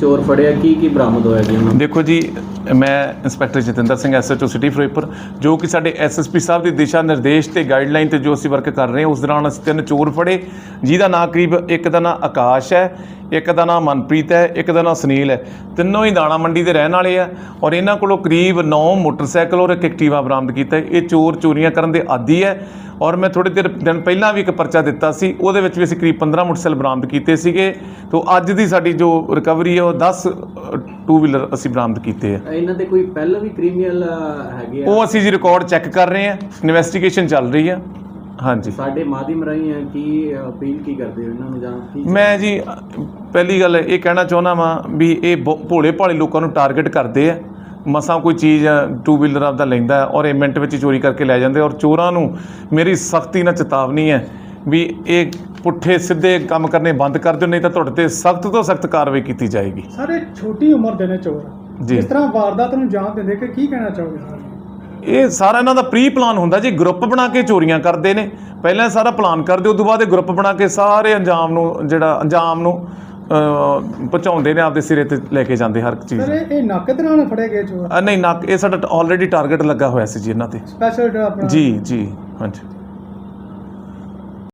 ਚੋਰ ਫੜਿਆ, ਕੀ ਕੀ ਬਰਾਮਦ ਹੋਇਆ ਜੀ ਉਹਨਾਂ ਦੇਖੋ ਜੀ, ਮੈਂ inspector Jatinder Singh SHO city Firozpur, ਜੋ ਕਿ ਸਾਡੇ ਐਸਐਸਪੀ ਸਾਹਿਬ ਦੇ ਦਿਸ਼ਾ ਨਿਰਦੇਸ਼ ਤੇ ਗਾਈਡਲਾਈਨ ਤੇ ਜੋ ਅਸੀਂ ਵਰਕ ਕਰ ਰਹੇ ਹਾਂ, ਉਸ ਦੌਰਾਨ ਅਸੀਂ ਤਿੰਨ ਚੋਰ ਫੜੇ। ਜਿਹਦਾ ਨਾਂ ਕਰੀਬ ਇੱਕ ਦਾ ਨਾਂ ਆਕਾਸ਼ ਹੈ ਇੱਕ ਦਾ ਨਾਂ ਮਨਪ੍ਰੀਤ ਹੈ ਇੱਕ ਦਾ ਨਾਂ ਸੁਨੀਲ ਹੈ। ਤਿੰਨੋਂ ਹੀ ਦਾਣਾ ਮੰਡੀ ਦੇ ਰਹਿਣ ਵਾਲੇ ਆ ਔਰ ਇਹਨਾਂ ਕੋਲੋਂ ਕਰੀਬ 9 ਮੋਟਰਸਾਈਕਲ ਔਰ ਇੱਕ ਐਕਟਿਵਾ ਬਰਾਮਦ ਕੀਤਾ। ਇਹ ਚੋਰ ਚੋਰੀਆਂ ਕਰਨ ਦੇ ਆਦੀ ਹੈ ਔਰ ਮੈਂ ਥੋੜੇ ਦਿਨ ਦਿਨ ਪਹਿਲਾਂ ਵੀ ਇੱਕ ਪਰਚਾ ਦਿੱਤਾ ਸੀ। ਉਹਦੇ ਵਿੱਚ ਵੀ ਅਸੀਂ ਕਰੀਬ 15 ਮੋਟਰਸਾਈਕਲ ਬਰਾਮਦ ਕੀਤੇ ਸੀਗੇ। ਤੋਂ ਅੱਜ ਦੀ ਸਾਡੀ ਜੋ ਰਿਕਵਰੀ ਹੈ ਉਹ 10 ਟੂ ਵੀਲਰ ਅਸੀਂ ਬਰਾਮਦ ਕੀਤੇ ਆ। ਇਹਨਾਂ ਦੇ ਕੋਈ ਪਹਿਲਾਂ ਵੀ ਕ੍ਰਿਮੀਨਲ ਹੈਗੇ ਆ? ਉਹ ਅਸੀਂ ਜੀ ਰਿਕਾਰਡ ਚੈੱਕ ਕਰ ਰਹੇ ਹਾਂ ਇਨਵੈਸਟੀਗੇਸ਼ਨ ਚੱਲ ਰਹੀ ਆ। ਹਾਂਜੀ। ਸਾਡੇ ਮਾਧਿਅਮ ਰਾਹੀਂ ਹੈ ਕੀ ਅਪੀਲ ਕੀ ਕਰਦੇ ਹੋ ਇਹਨਾਂ ਨੂੰ ਜਾਂ ਕੀ ਮੈਂ ਜੀ ਪਹਿਲੀ ਗੱਲ ਇਹ ਕਹਿਣਾ ਚਾਹੁੰਦਾ ਵਾਂ ਵੀ ਇਹ ਭੋਲੇ ਭਾਲੇ ਲੋਕਾਂ ਨੂੰ ਟਾਰਗੇਟ ਕਰਦੇ ਆ। ਮਸਾਂ ਕੋਈ ਚੀਜ਼ ਟੂ ਵੀਲਰ ਆਪਦਾ ਲੈਂਦਾ ਹੈ ਔਰ ਇਹ ਮਿੰਟ ਵਿੱਚ ਚੋਰੀ ਕਰਕੇ ਲੈ ਜਾਂਦੇ ਔਰ ਚੋਰਾਂ ਨੂੰ ਮੇਰੀ ਸਖਤੀ ਨਾਲ ਚੇਤਾਵਨੀ ਹੈ ਵੀ ਇਹ ਪੁੱਠੇ ਸਿੱਧੇ ਕੰਮ ਕਰਨੇ ਬੰਦ ਕਰ ਦਿਓ ਨਹੀਂ ਤਾਂ ਤੁਹਾਡੇ ਤੇ ਸਖਤ ਤੋਂ ਸਖਤ ਕਾਰਵਾਈ ਕੀਤੀ ਜਾਏਗੀ। ਸਰ ਛੋਟੀ ਉਮਰ ਦੇ ਨੇ ਚੋਰ। ਜੀ। ਇਸ ਤਰ੍ਹਾਂ ਵਾਰਦਾਤ ਨੂੰ ਅੰਜਾਮ ਦਿੰਦੇ ਕਿ ਕੀ ਕਹਿਣਾ ਚਾਹੋਗੇ ਸਰ? ਇਹ ਸਾਰਾ ਇਹਨਾਂ ਦਾ ਪ੍ਰੀ ਪਲਾਨ ਹੁੰਦਾ ਜੀ ਗਰੁੱਪ ਬਣਾ ਕੇ ਚੋਰੀਆਂ ਕਰਦੇ ਨੇ। ਪਹਿਲਾਂ ਸਾਰਾ ਪਲਾਨ ਕਰਦੇ ਉਸ ਤੋਂ ਬਾਅਦ ਇਹ ਗਰੁੱਪ ਬਣਾ ਕੇ ਸਾਰੇ ਅੰਜਾਮ ਨੂੰ ਜਿਹੜਾ ਅੰਜਾਮ ਨੂੰ ਪਹੁੰਚਾਉਂਦੇ ਨੇ ਆਪਦੇ ਸਿਰੇ ਤੇ ਲੈ ਕੇ ਜਾਂਦੇ ਹਰ ਇੱਕ ਚੀਜ਼ ਸਰ ਇਹ ਨੱਕ ਦੌਰਾਨ ਫੜੇ ਗਏ ਚੋਰ? ਨਹੀਂ ਨਾ ਇਹ ਸਾਡਾ ਆਲਰੇਡੀ ਟਾਰਗੇਟ ਲੱਗਾ ਹੋਇਆ ਸੀ ਜੀ ਇਹਨਾਂ ਤੇ। ਸਪੈਸ਼ਲ ਆਪਣਾ ਜੀ ਜੀ ਹਾਂਜੀ।